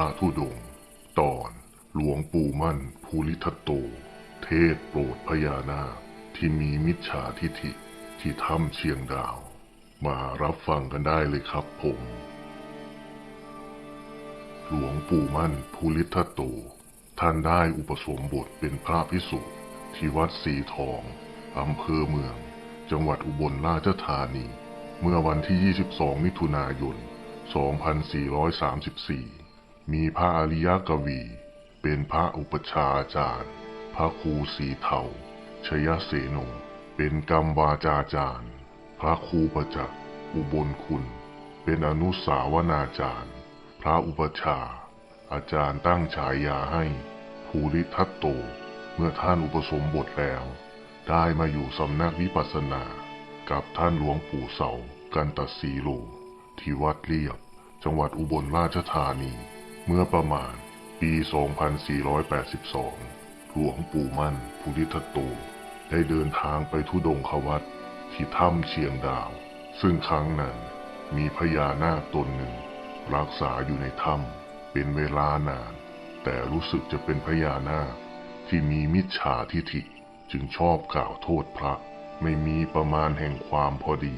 พระธุดง ตอนหลวงปู่มั่นภูริทัตโต เทศโปรดพญานาคที่มีมิจฉาทิฐิที่ถ้ำเชียงดาว มารับฟังกันได้เลยครับผม หลวงปู่มั่นภูริทัตโต ท่านได้อุปสมบทเป็นพระภิกษุที่วัดสีทองอำเภอเมือง จังหวัดอุบลราชธานี เมื่อวันที่ 22 มิถุนายน 2434 มีพระอริยกวี เป็นพระอุปชาอาจารย์ พระครูสีเทาชยเสโนเป็นกรรมวาจาจารย์ พระครูประจักษ์อุบลคุณ เป็นอนุสาวนาจารย์ พระอุปชา อาจารย์ตั้งฉายาให้ภูริทัตโต เมื่อท่านอุปสมบทแล้ว ได้มาอยู่สำนักวิปัสสนา กับท่านหลวงปู่เสา กันตสีโล ที่วัดเลียบ จังหวัดอุบลราชธานี เมื่อประมาณปี 2482 หลวงปู่มั่นภูริทัตโตได้เดินทางไปทุดงควัดที่ถ้ำเชียงดาว ซึ่งครั้งนั้นมีพญานาคตนหนึ่ง รักษาอยู่ในถ้ำเป็นเวลานาน แต่รู้สึกจะเป็นพญานาคที่มีมิจฉาทิฐิจึงชอบกล่าวโทษพระไม่มีประมาณแห่งความพอดี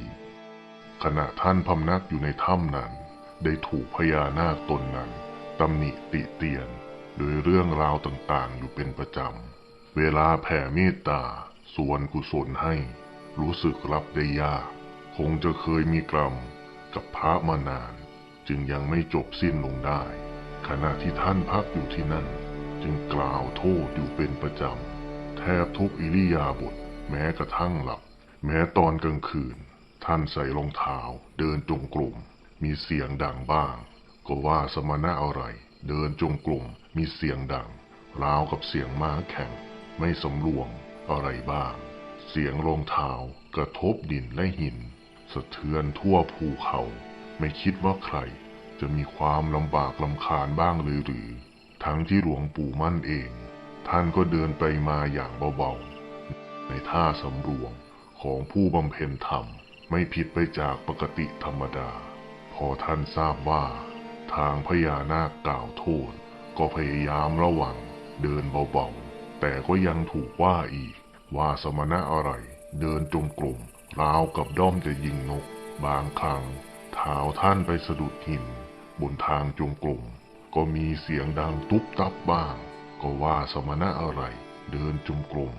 ขณะท่านพำนักอยู่ในถ้ำนั้น ได้ถูกพญานาคตนนั้น ตำหนิติเตียน โดยเรื่องราวต่างๆ อยู่เป็นประจำ เวลาแผ่เมตตา ส่วนกุศลให้ รู้สึกรับได้ยาก คงจะเคยมีกรรมกับพระมานาน จึงยังไม่จบสิ้นลงได้ ขณะที่ท่านพักอยู่ที่นั่น จึงกล่าวโทษอยู่เป็นประจำ แทบทุกอิริยาบถแม้กระทั่งหลับ แม้ตอนกลางคืน ท่านใส่รองเท้าเดินจงกรมมีเสียงดังบ้าง ก็ว่าสมณะอะไร เดินจงกรมมีเสียงดังราวกับเสียงม้าแข่ง ไม่สำรวมอะไรบ้าง เสียงรองเท้ากระทบดินและหิน สะเทือนทั่วภูเขา ไม่คิดว่าใคร จะมีความลำบากลำคาญบ้างหรือหรือ ทั้งที่หลวงปู่มั่นเอง ท่านก็เดินไปมาอย่างเบาๆ ในท่าสำรวมของผู้บำเพ็ญธรรม ไม่ผิดไปจากปกติธรรมดา พอท่านทราบว่า ทางพญานาคกล่าวโทษ ก็พยายามระวัง เดินเบาๆ แต่ก็ยังถูกว่าอีก ว่าสมณะอะไร เดินจงกรมราวกับด้อมจะยิงนก บางครั้งเท้าท่านไปสะดุดหิน บนทางจงกรมก็มีเสียงดังตุ๊บตับบ้าง ก็ว่าสมณะอะไร เดินจงกรม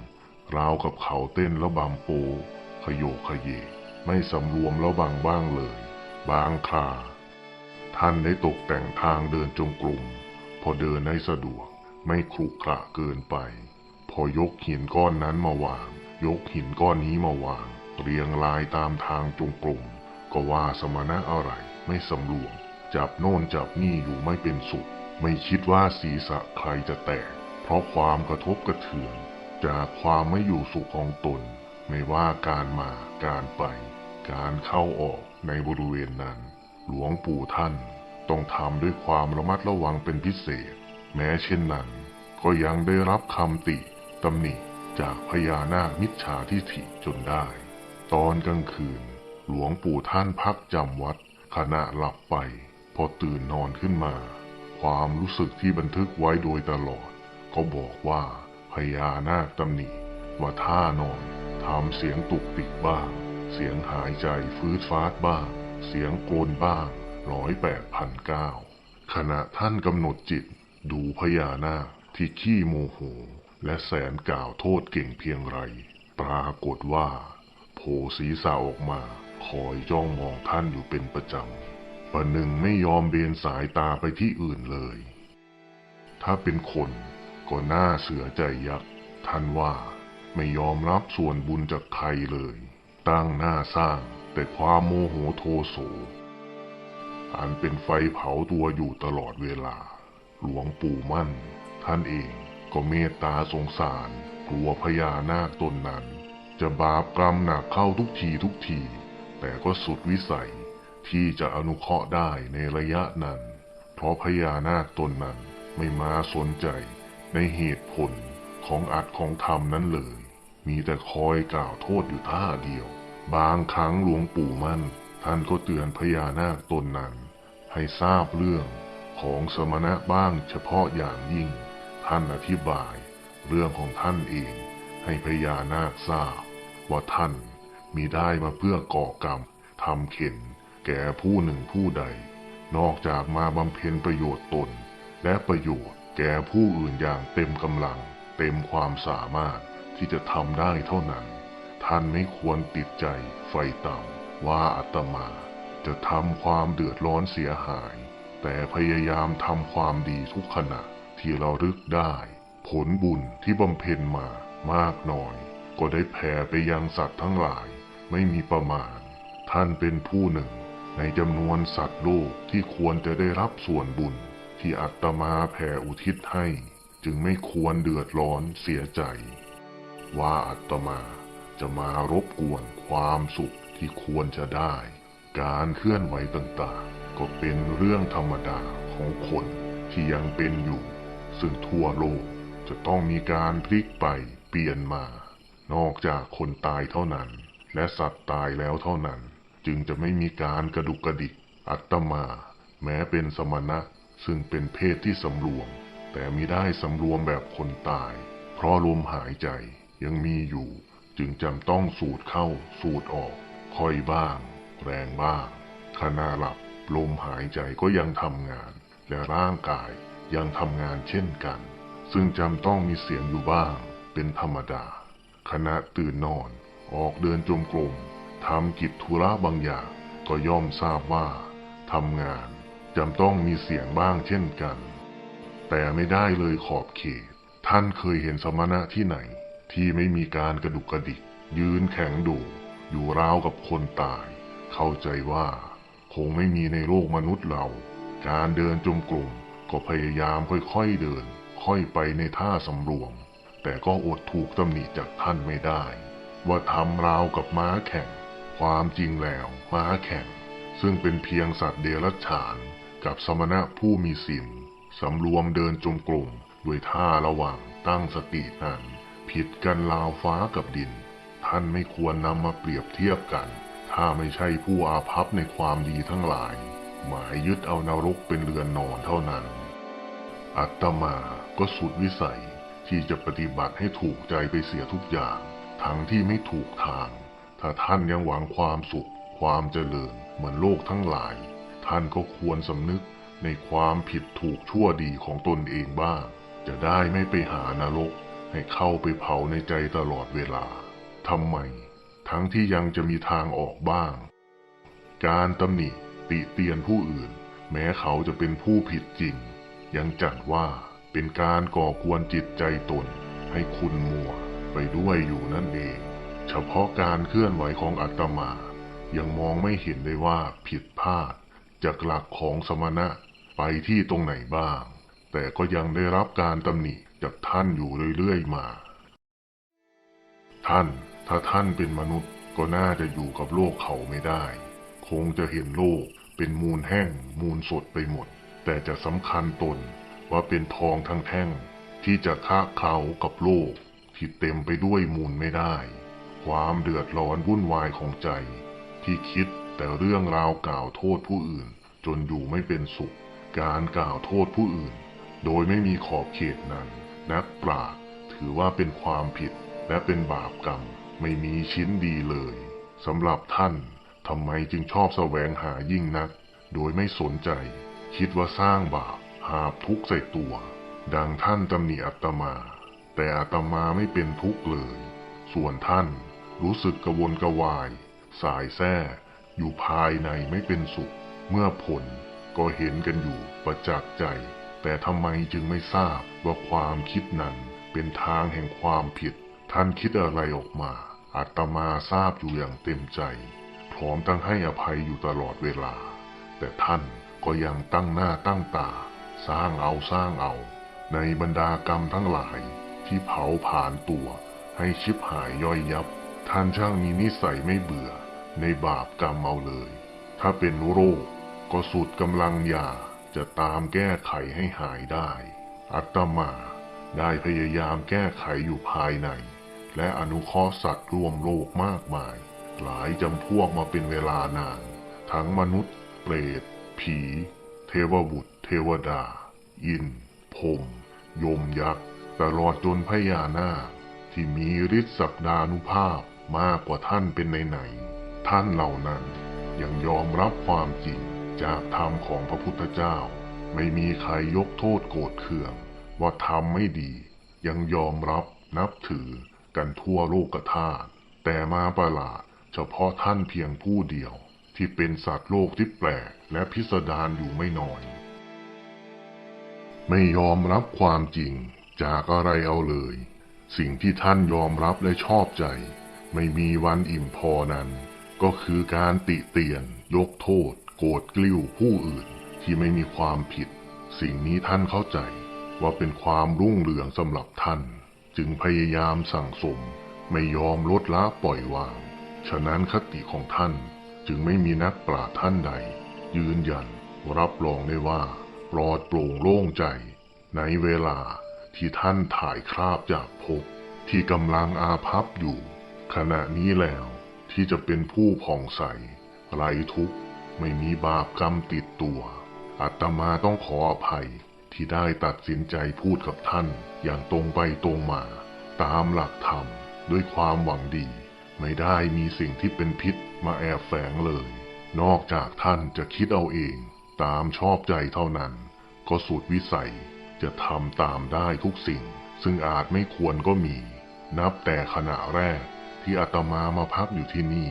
ราวกับเขาเต้นแล้วบำโปขยโยขยเย ไม่สำรวมแล้วบางบ้างเลย บางครา ท่านได้ตกแต่งทางเดินจงกรมพอเดินให้สะดวกไม่ขรุขระเกินไป พอยกหินก้อนนั้นมาวาง ยกหินก้อนนี้มาวาง เรียงรายตามทางจงกรมก็ว่าสมณะอะไรไม่สำรวม จับโน่นจับนี่อยู่ไม่เป็นสุข ไม่คิดว่าศีรษะใครจะแตก เพราะความกระทบกระเทือน จากความไม่อยู่สุขของตน ไม่ว่าการมาการไป การเข้าออกในบริเวณนั้น หลวงปู่ท่านต้องทำด้วยความระมัดระวังเป็นพิเศษ แม้เช่นนั้น ก็ยังได้รับคำติตำหนิจากพญานาคมิจฉาทิฐิจนได้ ตอนกลางคืน หลวงปู่ท่านพักจำวัด ขณะหลับไป พอตื่นนอนขึ้นมา ความรู้สึกที่บันทึกไว้โดยตลอด ก็บอกว่าพญานาคตำหนิว่าท่านอนทำเสียงตุกติกบ้าง เสียงหายใจฟื้ดฟาดบ้าง เสียงโกนบ้างร้อยแปดพันเก้าขณะท่านกำหนดจิตดูพญานาคที่ขี้โมโห และแสนกล่าวโทษเก่งเพียงไร ปรากฏว่าโผศีรษะออกมา คอยจ้องมองท่านอยู่เป็นประจำประหนึ่งไม่ยอมเบนสายตาไปที่อื่นเลย ถ้าเป็นคนก็น่าเสือใจยักษ์ท่านว่าไม่ยอมรับส่วนบุญจากใครเลย ตั้งหน้าสร้างแต่ความโมโหโทโสอันเป็นไฟเผาตัวอยู่ตลอดเวลา หลวงปู่มั่น ท่านเองก็เมตตาสงสารกลัวพญานาคตนนั้น จะบาปกรรมหนักเข้าทุกทีทุกที แต่ก็สุดวิสัยที่จะอนุเคราะห์ได้ในระยะนั้น เพราะพญานาคตนนั้นไม่มาสนใจในเหตุผลของอัดของธรรมนั้นเลย มีแต่คอยกล่าวโทษอยู่ท่าเดียว บางครั้งหลวงปู่มั่น ท่านก็เตือนพญานาคตนนั้น ให้ทราบเรื่องของสมณะบ้างเฉพาะอย่างยิ่ง ท่านอธิบาย เรื่องของท่านเองให้พญานาคทราบ ว่าท่านมีได้มาเพื่อก่อกรรมทำเข็น แก่ผู้หนึ่งผู้ใด นอกจากมาบำเพ็ญประโยชน์ตน และประโยชน์แก่ผู้อื่นอย่างเต็มกำลัง เต็มความสามารถที่จะทำได้เท่านั้น ท่านไม่ควรติดใจไฟต่ำว่าอาตมาจะทำความเดือดร้อนเสียหาย แต่พยายามทำความดีทุกขณะที่เรารึกได้ ผลบุญที่บำเพ็ญมามากน้อย ก็ได้แผ่ไปยังสัตว์ทั้งหลายไม่มีประมาณ ท่านเป็นผู้หนึ่ง ในจำนวนสัตว์โลกที่ควรจะได้รับส่วนบุญ ที่อัตมาแผ่อุทิศให้ จึงไม่ควรเดือดร้อนเสียใจ ว่าอัตมา จะมารบกวนความสุขที่ควรจะได้ การเคลื่อนไหวต่างๆ ก็เป็นเรื่องธรรมดาของคนที่ยังเป็นอยู่ ซึ่งทั่วโลกจะต้องมีการพลิกไปเปลี่ยนมา นอกจากคนตายเท่านั้น และสัตว์ตายแล้วเท่านั้น จึงจะไม่มีการกระดุกกระดิก อัตมา แม้เป็นสมณะ ซึ่งเป็นเพศที่สำรวม แต่มิได้สำรวมแบบคนตาย เพราะลมหายใจยังมีอยู่ จึงจำต้องสูดเข้าสูดออก ค่อยบ้าง แรงบ้างขณะหลับลมหายใจก็ยังทำงาน และร่างกายยังทำงานเช่นกัน ซึ่งจำต้องมีเสียงอยู่บ้าง เป็นธรรมดา ขณะตื่นนอน ออกเดินจงกรมทำกิจธุระบางอย่าง ก็ย่อมทราบว่าทำงานจำต้องมีเสียงบ้างเช่นกัน แต่ไม่ได้เลยขอบเขต ท่านเคยเห็นสมณะที่ไหน ที่ไม่มีการกระดุกกระดิก ยืนแข็งดู อยู่ราวกับคนตาย เข้าใจว่า คงไม่มีในโลกมนุษย์เรา การเดินจงกรมก็พยายามค่อยๆเดิน ค่อยไปในท่าสำรวม แต่ก็อดถูกตำหนิจากท่านไม่ได้ ว่าทำราวกับม้าแข่ง ความจริงแล้วม้าแข่ง ซึ่งเป็นเพียงสัตว์เดรัจฉาน กับสมณะผู้มีศีลสำรวมเดินจงกรมด้วยท่าระหว่างตั้งสตินั้น ผิดกันราวฟ้ากับดิน ท่านไม่ควรนำมาเปรียบเทียบกัน ถ้าไม่ใช่ผู้อาภัพในความดีทั้งหลาย หมายยึดเอานรกเป็นเรือนนอนเท่านั้น อัตมาก็สุดวิสัยที่จะปฏิบัติให้ถูกใจไปเสียทุกอย่าง ทั้งที่ไม่ถูกทาง ถ้าท่านยังหวังความสุข ความเจริญเหมือนโลกทั้งหลาย ท่านก็ควรสำนึกในความผิดถูกชั่วดีของตนเองบ้าง จะได้ไม่ไปหานรก ให้เข้าไปเผาในใจตลอดเวลาทำไม ทั้งที่ยังจะมีทางออกบ้าง การตำหนิติเตียนผู้อื่น แม้เขาจะเป็นผู้ผิดจริง ยังจัดว่าเป็นการก่อกวนจิตใจตน ให้คุณมัวไปด้วยอยู่นั่นเอง เฉพาะการเคลื่อนไหวของอาตมา ยังมองไม่เห็นได้ว่าผิดพลาด จากหลักของสมณะไปที่ตรงไหนบ้าง แต่ก็ยังได้รับการตำหนิ จากท่านอยู่เรื่อยๆมา ท่านถ้าท่านเป็นมนุษย์ก็น่าจะอยู่กับโลกเขาไม่ได้ คงจะเห็นโลกเป็นมูลแห้งมูลสดไปหมด แต่จะสำคัญตนว่าเป็นทองทั้งแท่ง ที่จะค้าเขากับโลกที่เต็มไปด้วยมูลไม่ได้ ความเดือดร้อนวุ่นวายของใจ ที่คิดแต่เรื่องราวกล่าวโทษผู้อื่น จนอยู่ไม่เป็นสุข การกล่าวโทษผู้อื่น โดยไม่มีขอบเขตนั้น นักปราชญ์ถือว่าเป็นความผิดและเป็นบาปกรรมไม่มีชิ้นดีเลยสำหรับท่านทำไมจึงชอบแสวงหายิ่งนัก โดยไม่สนใจ คิดว่าสร้างบาปหาบทุกข์ใส่ตัว ดังท่านตำหนิอัตมา แต่อาตมาไม่เป็นทุกข์เลย ส่วนท่านรู้สึกกระวนกระวาย สายแท้อยู่ภายในไม่เป็นสุข เมื่อผลก็เห็นกันอยู่ประจักษ์ใจ แต่ทำไมจึงไม่ทราบว่าความคิดนั้นเป็นทางแห่งความผิด ท่านคิดอะไรออกมาอาตมาทราบอยู่อย่างเต็มใจ พร้อมตั้งให้อภัยอยู่ตลอดเวลา แต่ท่านก็ยังตั้งหน้าตั้งตา สร้างเอาสร้างเอา ในบรรดากรรมทั้งหลาย ที่เผาผ่านตัว ให้ชิบหายย่อยยับ ท่านช่างมีนิสัยไม่เบื่อ ในบาปกรรมเอาเลย ถ้าเป็นโรคก็สุดกำลังยา จะตามแก้ไขให้หายได้ อัตมาได้พยายามแก้ไขอยู่ภายใน และอนุเคราะห์สัตว์ร่วมโลกมากมาย หลายจำพวกมาเป็นเวลานาน ทั้งมนุษย์ เปรต ผี เทวบุตร เทวดา อินพรมยมยักษ์ ตลอดจนพญานาคที่มีฤทธิ์ศักดานุภาพมากกว่าท่านเป็นไหนๆท่านเหล่านั้นยังยอมรับความจริง จากธรรมของพระพุทธเจ้า ไม่มีใครยกโทษโกรธเคือง ว่าทำไม่ดี ยังยอมรับนับถือกันทั่วโลกธาตุแต่มาประหลาดเฉพาะท่านเพียงผู้เดียว ที่เป็นสัตว์โลกที่แปลกและพิสดารอยู่ไม่น้อย ไม่ยอมรับความจริงจากอะไรเอาเลย สิ่งที่ท่านยอมรับและชอบใจ ไม่มีวันอิ่มพอนั้น ก็คือการติเตียน ยกโทษ โกรธกลิ้วผู้อื่นที่ไม่มีความผิด สิ่งนี้ท่านเข้าใจว่าเป็นความรุ่งเรืองสำหรับท่าน จึงพยายามสั่งสมไม่ยอมลดละปล่อยวาง ฉะนั้นคติของท่านจึงไม่มีนักปราชญ์ท่านใด ยืนยันรับรองได้ว่าปลอดโปร่งโล่งใจ ในเวลาที่ท่านถ่ายคราบจากภพที่กำลังอาภัพอยู่ ขณะนี้แล้วที่จะเป็นผู้ผ่องใสไร้ทุกข์ ไม่มีบาปกรรมติดตัวอาตมาต้องขออภัยที่ได้ตัดสินใจพูดกับท่านอย่างตรงไปตรงมา ตามหลักธรรมด้วยความหวังดี ไม่ได้มีสิ่งที่เป็นพิษมาแอบแฝงเลย นอกจากท่านจะคิดเอาเอง ตามชอบใจเท่านั้น ก็สุดวิสัยจะทำตามได้ทุกสิ่ง ซึ่งอาจไม่ควรก็มี นับแต่ขณะแรกที่อาตมามาพักอยู่ที่นี่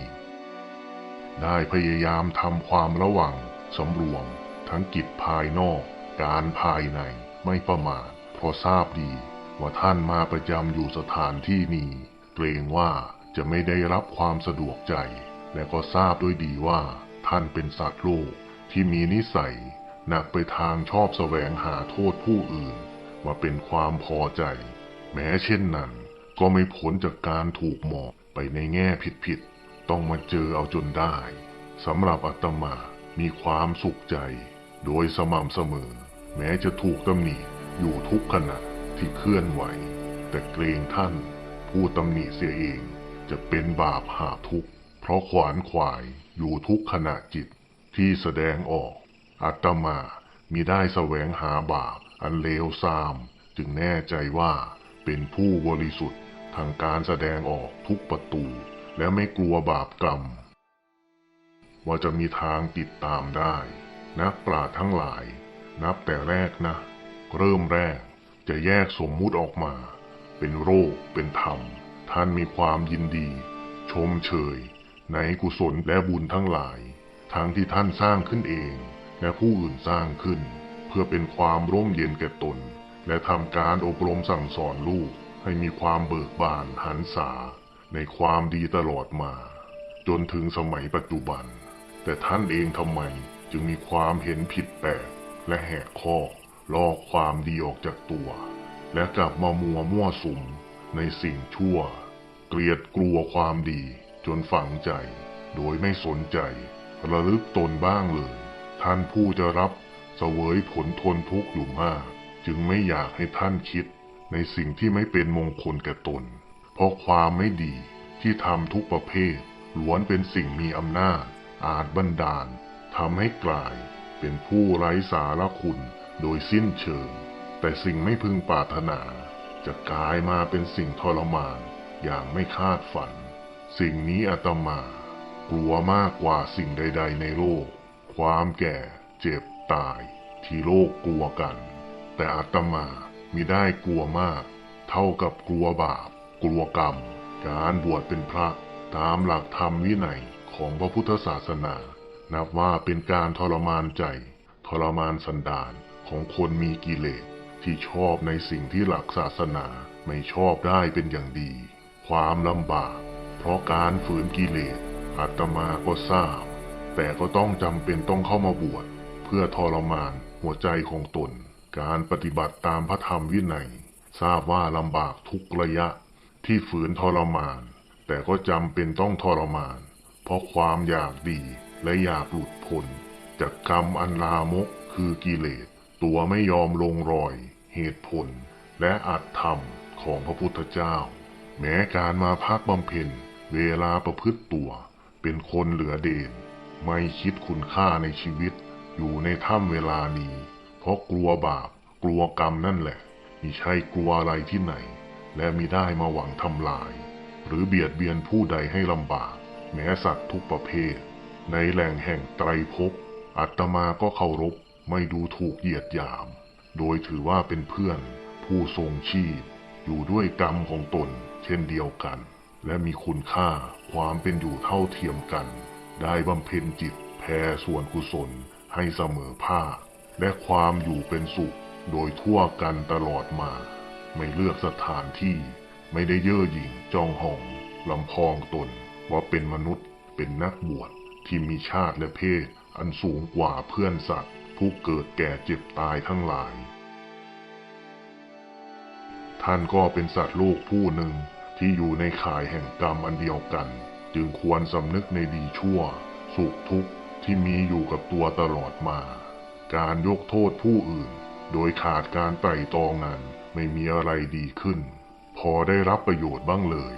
ได้พยายามทำความระวังสำรวม ทั้งกิจภายนอก การภายในไม่ประมาทเพราะทราบดีว่าท่านมาประจำอยู่สถานที่นี้เกรงว่าจะไม่ได้รับความสะดวกใจ และก็ทราบด้วยดีว่า ท่านเป็นสัตว์โลกที่มีนิสัย หนักไปทางชอบแสวงหาโทษผู้อื่นมาเป็นความพอใจ แม้เช่นนั้น ก็ไม่พ้นจากการถูกหมองไปในแง่ผิด ต้องมาเจอเอาจนได้สำหรับอาตมามีความสุขใจ โดยสม่ำเสมอ แม้จะถูกตำหนิอยู่ทุกขณะที่เคลื่อนไหว แต่เกรงท่าน ผู้ตำหนิเสียเองจะเป็นบาปหาทุกข์เพราะขวานขวายอยู่ทุกขณะจิตที่แสดงออกอาตมามิได้แสวงหาบาปอันเลวทราม จึงแน่ใจว่าเป็นผู้บริสุทธิ์ทางการแสดงออกทุกประตู และไม่กลัวบาปกรรม ว่าจะมีทางติดตามได้ นักปราชญ์ทั้งหลาย นับแต่แรกนะ เริ่มแรกจะแยกสมมุติออกมา เป็นโรค เป็นธรรม ท่านมีความยินดี ชมเชย ในกุศลและบุญทั้งหลาย ทั้งที่ท่านสร้างขึ้นเอง และผู้อื่นสร้างขึ้น เพื่อเป็นความร่มเย็นแก่ตน และทำการอบรมสั่งสอนลูกให้มีความเบิกบานหันษา ในความดีตลอดมา จนถึงสมัยปัจจุบัน แต่ท่านเองทำไมจึงมีความเห็นผิดแปลกและแหกข้อลอกความดีออกจากตัว และกลับมามัวมั่วสุมในสิ่งชั่ว เกลียดกลัวความดีจนฝังใจ โดยไม่สนใจ ระลึกตนบ้างเลย ท่านผู้จะรับเสวยผลทนทุกข์อยู่มาก จึงไม่อยากให้ท่านคิดในสิ่งที่ไม่เป็นมงคลแก่ตน เพราะความไม่ดีที่ทำทุกประเภทล้วนเป็นสิ่งมีอำนาจ อาจบันดาลทำให้กลายเป็นผู้ไร้สาระคุณโดยสิ้นเชิง แต่สิ่งไม่พึงปรารถนา จะกลายมาเป็นสิ่งทรมานอย่างไม่คาดฝัน สิ่งนี้อาตมา กลัวมากกว่าสิ่งใด ๆ ในโลก ความแก่เจ็บตายที่โลกกลัวกัน แต่อาตมามิได้กลัวมาก เท่ากับกลัวบาป กลัวกรรม การบวชเป็นพระตามหลักธรรมวินัยของพระพุทธศาสนา นับว่าเป็นการทรมานใจ ทรมานสันดานของคนมีกิเลสที่ชอบในสิ่งที่หลักศาสนาไม่ชอบได้เป็นอย่างดี ความลำบาก เพราะการฝืนกิเลสอาตมาก็ทราบ แต่ก็ต้องจำเป็นต้องเข้ามาบวชเพื่อทรมานหัวใจของตน การปฏิบัติตามพระธรรมวินัย ทราบว่าลำบากทุกระยะ ที่ฝืนทรมาน แต่ก็จำเป็นต้องทรมาน เพราะความอยากดีและอยากหลุดพ้นจากกรรมอันลามกคือกิเลส ตัวไม่ยอมลงรอย เหตุผล และอัตธรรมของพระพุทธเจ้า แม้การมาพักบำเพ็ญเวลาประพฤติตัว เป็นคนเหลือเดนไม่คิดคุณค่าในชีวิต อยู่ในถ้ำเวลานี้ เพราะกลัวบาป กลัวกรรมนั่นแหละมิใช่กลัวอะไรที่ไหน และมิได้มาหวังทำลาย หรือเบียดเบียนผู้ใดให้ลำบาก แม้สัตว์ทุกประเภท ในแหล่งแห่งไตรภพอัตมาก็เคารพไม่ดูถูกเหยียดหยาม โดยถือว่าเป็นเพื่อน ผู้ทรงชีพ อยู่ด้วยกรรมของตน เช่นเดียวกัน และมีคุณค่าความเป็นอยู่เท่าเทียมกัน ได้บำเพ็ญจิตแผ่ส่วนกุศลให้เสมอภาคและความอยู่เป็นสุขโดยทั่วกันตลอดมา ไม่เลือกสถานที่ ไม่ได้เย่อหยิ่งจองหองลำพองตน ว่าเป็นมนุษย์เป็นนักบวชที่มีชาติและเพศ อันสูงกว่าเพื่อนสัตว์ ผู้เกิดแก่เจ็บตายทั้งหลาย ท่านก็เป็นสัตว์โลกผู้หนึ่งที่อยู่ในข่ายแห่งกรรมอันเดียวกัน จึงควรสำนึกในดีชั่ว สุขทุกข์ที่มีอยู่กับตัวตลอดมา การยกโทษผู้อื่น โดยขาดการไตร่ตรองนั้น ไม่มีอะไรดีขึ้น พอได้รับประโยชน์บ้างเลย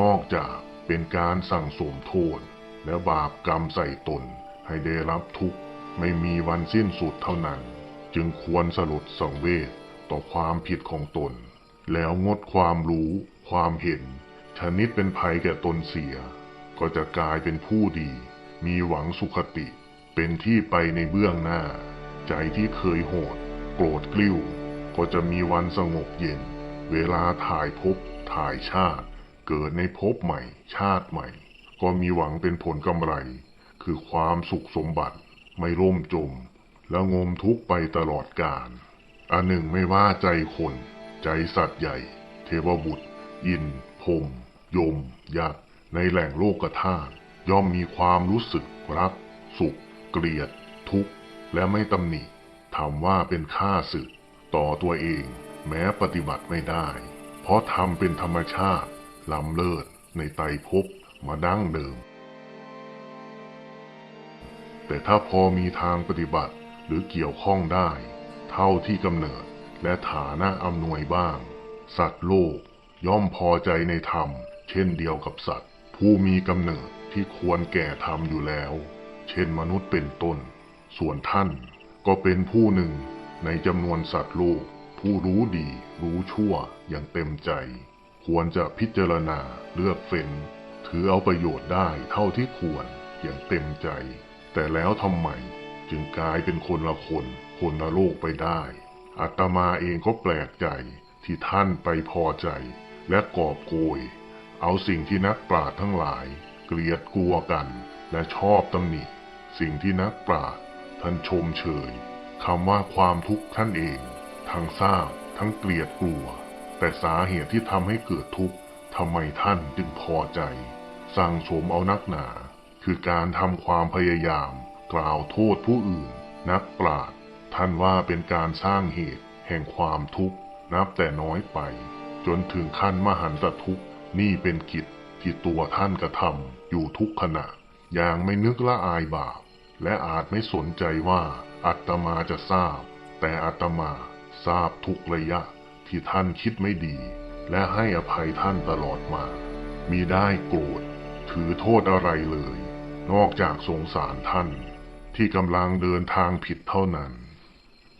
นอกจากเป็นการสั่งสมโทษ และบาปกรรมใส่ตน ให้ได้รับทุกข์ไม่มีวันสิ้นสุดเท่านั้น จึงควรสลดสังเวชต่อความผิดของตน แล้วงดความรู้ ความเห็น ชนิดเป็นภัยแก่ตนเสีย ก็จะกลายเป็นผู้ดี มีหวังสุขติ เป็นที่ไปในเบื้องหน้า ใจที่เคยโหด โกรธกลิ้ว ก็จะมีวันสงบเย็น เวลาถ่ายภพถ่ายชาติ เกิดในภพใหม่ ชาติใหม่ ก็มีหวังเป็นผลกำไร คือความสุขสมบัติไม่ร่มจม และงมทุกไปตลอดกาลอันหนึ่งไม่ว่าใจคน ใจสัตว์ใหญ่ เทวบุตร อินพรมยม ยักษ์ในแหล่งโลกธาตุย่อมมีความรู้สึกรัก สุข เกลียด ทุกข์ และไม่ตำหนิทำว่าเป็นค่าศึก ต่อตัวเองแม้ปฏิบัติไม่ได้ เพราะทำเป็นธรรมชาติล้ำเลิศในไตรภพมาดั้งเดิม แต่ถ้าพอมีทางปฏิบัติหรือเกี่ยวข้องได้ เท่าที่กำเนิดและฐานะอำนวยบ้าง สัตว์โลกย่อมพอใจในธรรม เช่นเดียวกับสัตว์ ผู้มีกำเนิดที่ควรแก่ธรรมอยู่แล้ว เช่นมนุษย์เป็นต้น ส่วนท่านก็เป็นผู้หนึ่ง ในจำนวนสัตว์โลก ผู้รู้ดี รู้ชั่วอย่างเต็มใจ ควรจะพิจารณาเลือกเฟ้น ถือเอาประโยชน์ได้เท่าที่ควรอย่างเต็มใจ แต่แล้วทำไมจึงกลายเป็นคนละคนคนละโลกไปได้อาตมาเองก็แปลกใจที่ท่านไปพอใจ และกอบโกย เอาสิ่งที่นักปราชญ์ทั้งหลาย เกลียดกลัวกัน และชอบตำหนิ สิ่งที่นักปราชญ์ท่านชมเชย คำว่าความทุกข์ท่านเอง ทั้งทราบทั้งเกลียดกลัว แต่สาเหตุที่ทำให้เกิดทุกข์ทำไมท่านจึงพอใจ สั่งสมเอานักหนา คือการทำความพยายาม กล่าวโทษผู้อื่น นักปราชญ์ท่านว่าเป็นการสร้างเหตุ แห่งความทุกข์นับแต่น้อยไป จนถึงขั้นมหันตทุกข์นี่เป็นกิจที่ตัวท่านกระทำอยู่ทุกขณะ อย่างไม่นึกละอายบาป และอาจไม่สนใจว่า อัตมาจะทราบ แต่อัตมาทราบทุกระยะที่ท่านคิดไม่ดี และให้อภัยท่านตลอดมา มีได้โกรธ ถือโทษอะไรเลย นอกจากสงสารท่านที่กำลังเดินทางผิดเท่านั้น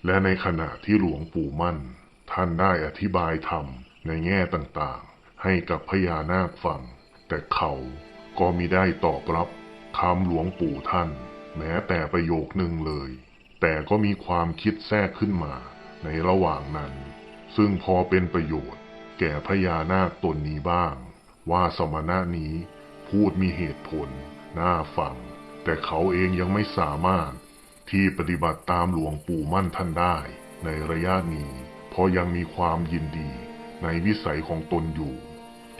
และในขณะที่หลวงปู่มั่น ท่านได้อธิบายธรรมในแง่ต่างๆ ให้กับพญานาคฟัง แต่เขาก็มิได้ตอบรับคำหลวงปู่ท่าน แม้แต่ประโยคนึงเลย แต่ก็มีความคิดแทรกขึ้นมาในระหว่างนั้น ซึ่งพอเป็นประโยชน์ แก่พญานาคตนนี้บ้าง ว่าสมณะนี้พูดมีเหตุผล น่าฟัง แต่เขาเองยังไม่สามารถที่ปฏิบัติตามหลวงปู่มั่นท่านได้ในระยะนี้เพราะยังมีความยินดีในวิสัยของตนอยู่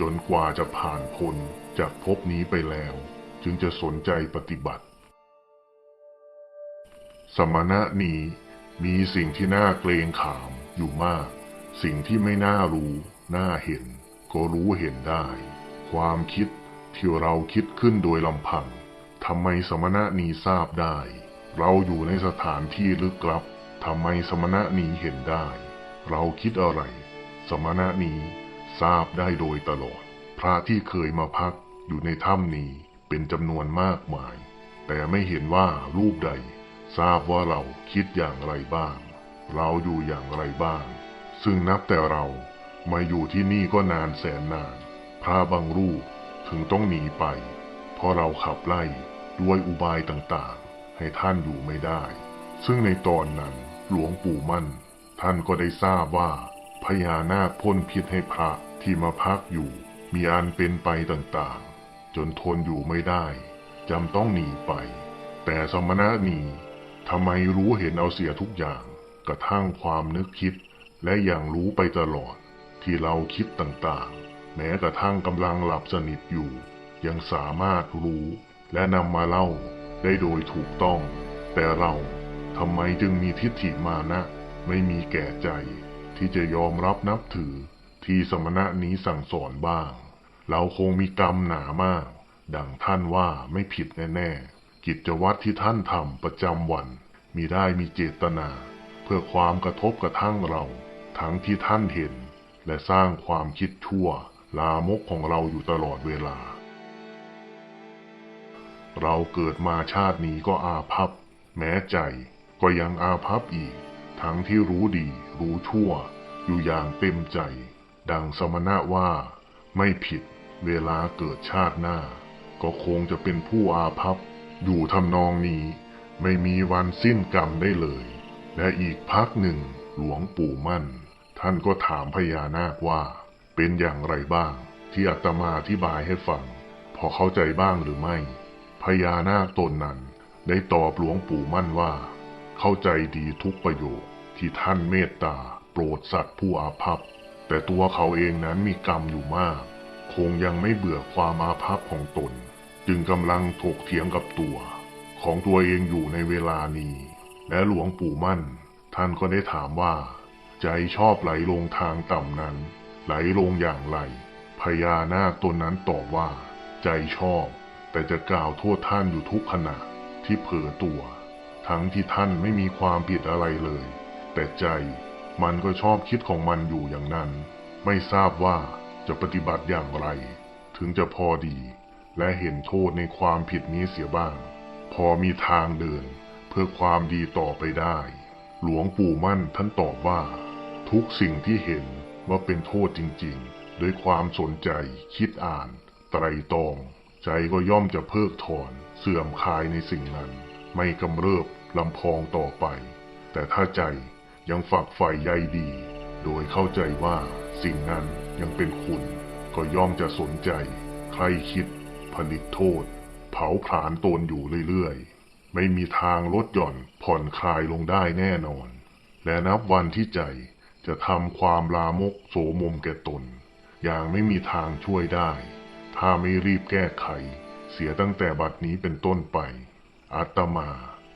จนกว่าจะผ่านพ้นจากภพนี้ไปแล้ว จึงจะสนใจปฏิบัติ สมณะนี้มีสิ่งที่น่าเกรงขามอยู่มาก สิ่งที่ไม่น่ารู้ น่าเห็น ก็รู้เห็นได้ ความคิดที่เราคิดขึ้นโดยลำพังทำไมสมณะนี้ทราบได้ เราอยู่ในสถานที่ลึกลับทำไมสมณะนี้เห็นได้ เราคิดอะไร สมณะนี้ทราบได้โดยตลอด พระที่เคยมาพักอยู่ในถ้ำนี้เป็นจำนวนมากมาย แต่ไม่เห็นว่ารูปใด ทราบว่าเราคิดอย่างไรบ้าง เราอยู่อย่างไรบ้าง ซึ่งนับแต่เรามาอยู่ที่นี่ก็นานแสนนาน พระบางรูปถึงต้องหนีไป เพราะเราขับไล่ด้วยอุบายต่างๆ ให้ท่านอยู่ไม่ได้ ซึ่งในตอนนั้นหลวงปู่มั่น ท่านก็ได้ทราบว่าพญานาคพ่นพิษให้พระที่มาพักอยู่ มีอันเป็นไปต่างๆ จนทนอยู่ไม่ได้จำต้องหนีไป แต่สมณะหนี ทำไมรู้เห็นเอาเสียทุกอย่าง กระทั่งความนึกคิด และอย่างรู้ไปตลอด ที่เราคิดต่างๆ แม้กระทั่งกำลังหลับสนิทอยู่ ยังสามารถรู้และนำมาเล่าได้โดยถูกต้อง แต่เราทำไมจึงมีทิฏฐิมานะ ไม่มีแก่ใจ ที่จะยอมรับนับถือ ที่สมณะนี้สั่งสอนบ้าง เราคงมีกรรมหนามาก ดังท่านว่าไม่ผิดแน่ๆ กิจวัตรที่ท่านทำประจำวัน มีได้มีเจตนา เพื่อความกระทบกระทั่งเรา ทั้งที่ท่านเห็น และสร้างความคิดชั่ว ลามกของเราอยู่ตลอดเวลา เราเกิดมาชาตินี้ก็อาภัพ แม้ใจก็ยังอาภัพอีก ทั้งที่รู้ดี รู้ชั่ว อยู่อย่างเต็มใจ ดังสมณะว่า ไม่ผิด เวลาเกิดชาติหน้า ก็คงจะเป็นผู้อาภัพ อยู่ทำนองนี้ไม่มีวันสิ้นกรรมได้เลย และอีกพักหนึ่งหลวงปู่มั่น ท่านก็ถามพญานาคว่า เป็นอย่างไรบ้าง ที่อาตมาอธิบายให้ฟัง พอเข้าใจบ้างหรือไม่พญานาคตนนั้น ได้ตอบหลวงปู่มั่นว่า เข้าใจดีทุกประโยคที่ท่านเมตตา โปรดสัตว์ผู้อาภัพ แต่ตัวเขาเองนั้นมีกรรมอยู่มาก คงยังไม่เบื่อความอาภัพของตน จึงกำลังถกเถียงกับตัว ของตัวเองอยู่ในเวลานี้ และหลวงปู่มั่น ท่านก็ได้ถามว่า ใจชอบไหลลงทางต่ำนั้น ไหลลงอย่างไรพญานาคตนนั้นตอบว่า ใจชอบ แต่จะกล่าวโทษท่านอยู่ทุกขณะที่เผลอตัว ทั้งที่ท่านไม่มีความผิดอะไรเลย แต่ใจมันก็ชอบคิดของมันอยู่อย่างนั้น ไม่ทราบว่าจะปฏิบัติอย่างไร ถึงจะพอดี และเห็นโทษในความผิดนี้เสียบ้าง พอมีทางเดินเพื่อความดีต่อไปได้ หลวงปู่มั่นท่านตอบว่า ทุกสิ่งที่เห็นว่าเป็นโทษจริงๆ ด้วยความสนใจคิดอ่าน ไตรตรอง ใจก็ย่อมจะเพิกถอน เสื่อมคลายในสิ่งนั้น ไม่กำเริบลำพองต่อไป แต่ถ้าใจยังฝักใฝ่ใยดี โดยเข้าใจว่าสิ่งนั้นยังเป็นคุณ ก็ย่อมจะสนใจ ใครคิด ผลิตโทษ เผาผลาญตนอยู่เรื่อยๆ ไม่มีทางลดหย่อนผ่อนคลายลงได้แน่นอน และนับวันที่ใจจะทำความลามกโสมมแก่ตน อย่างไม่มีทางช่วยได้ ถ้าไม่รีบแก้ไข เสียตั้งแต่บัดนี้เป็นต้นไป อาตมา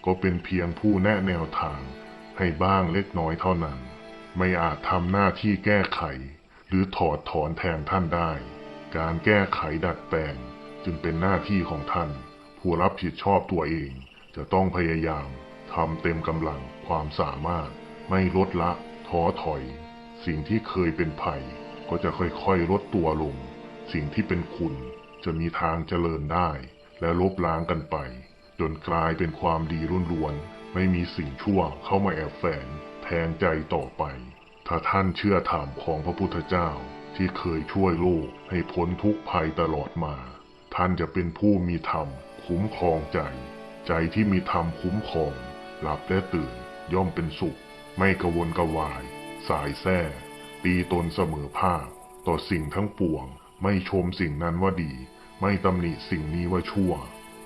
ก็เป็นเพียงผู้แนะแนวทางให้บ้างเล็กน้อยเท่านั้น ไม่อาจทำหน้าที่แก้ไข หรือถอดถอนแทนท่านได้ การแก้ไขดัดแปลง จึงเป็นหน้าที่ของท่าน ผู้รับผิดชอบตัวเอง จะต้องพยายามทำเต็มกำลังความสามารถ ไม่ลดละท้อถอย สิ่งที่เคยเป็นภัย ก็จะค่อยๆลดตัวลง สิ่งที่เป็นคุณ จะมีทางเจริญได้ และลบล้างกันไป จนกลายเป็นความดีรุ่นรวนๆไม่มีสิ่งชั่วเข้ามาแอบแฝงแทนใจต่อไป ถ้าท่านเชื่อธรรมของพระพุทธเจ้าที่เคยช่วยโลกให้พ้นทุกภัยตลอดมา ท่านจะเป็นผู้มีธรรม คุ้มครองใจ ใจที่มีธรรมคุ้มครอง หลับและตื่นย่อมเป็นสุข ไม่กระวนกระวาย สายแท้ตีตนเสมอภาค ต่อสิ่งทั้งปวง ไม่ชมสิ่งนั้นว่าดี ไม่ตำหนิสิ่งนี้ว่าชั่ว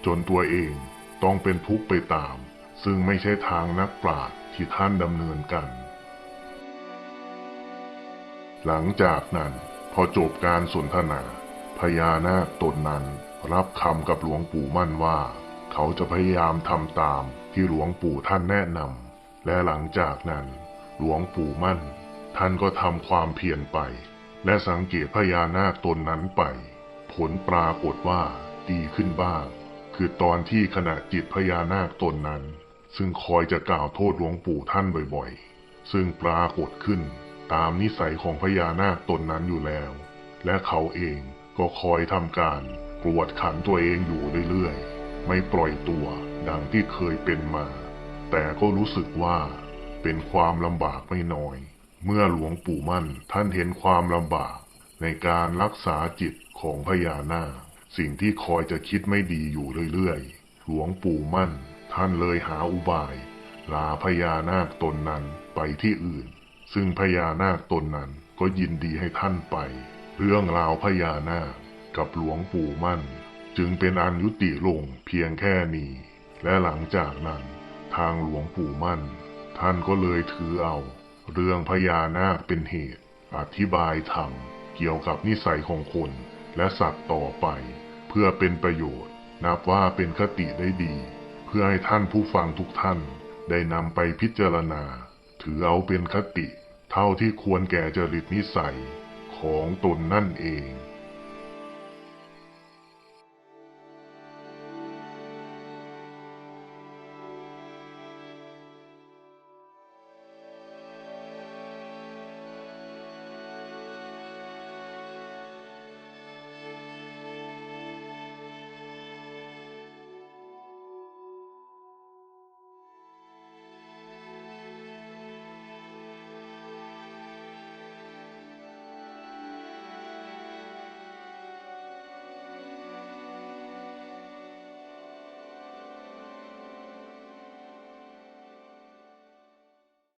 จนตัวเองต้องเป็นทุกข์ไปตาม ซึ่งไม่ใช่ทางนักปราชญ์ที่ท่านดำเนินกัน หลังจากนั้นพอจบการสนทนา พญานาคตนนั้น รับคำกับหลวงปู่มั่นว่า เขาจะพยายามทำตามที่หลวงปู่ท่านแนะนำและหลังจากนั้น หลวงปู่มั่น ท่านก็ทำความเพียรไป และสังเกตพญานาคตนนั้นไป ผลปรากฏว่าดีขึ้นบ้าง คือตอนที่ขณะจิตพญานาคตนนั้น ซึ่งคอยจะกล่าวโทษหลวงปู่ท่านบ่อยๆ ซึ่งปรากฏขึ้นตามนิสัยของพญานาคตนนั้นอยู่แล้ว และเขาเอง ก็คอยทำการกวดขันตัวเองอยู่เรื่อยๆ ไม่ปล่อยตัวดังที่เคยเป็นมา แต่ก็รู้สึกว่าเเป็นความลำบากไม่น้อย เมื่อหลวงปู่มั่นท่านเห็นความลำบากในการรักษาจิตของพญานาคสิ่งที่คอยจะคิดไม่ดีอยู่เรื่อยๆ หลวงปู่มั่นท่านเลยหาอุบาย ลาพญานาคตนนั้นไปที่อื่น ซึ่งพญานาคตนนั้นก็ยินดีให้ท่านไป เรื่องราวพญานาคกับหลวงปู่มั่น จึงเป็นอันยุติลงเพียงแค่นี้ และหลังจากนั้น ทางหลวงปู่มั่น ท่านก็เลยถือเอา เรื่องพญานาคเป็นเหตุ อธิบายธรรมเกี่ยวกับนิสัยของคนและสัตว์ต่อไป เพื่อเป็นประโยชน์ นับว่าเป็นคติได้ดี เพื่อให้ท่านผู้ฟังทุกท่านได้นำไปพิจารณา ถือเอาเป็นคติ เท่าที่ควรแก่จริตนิสัย ของตนนั่นเอง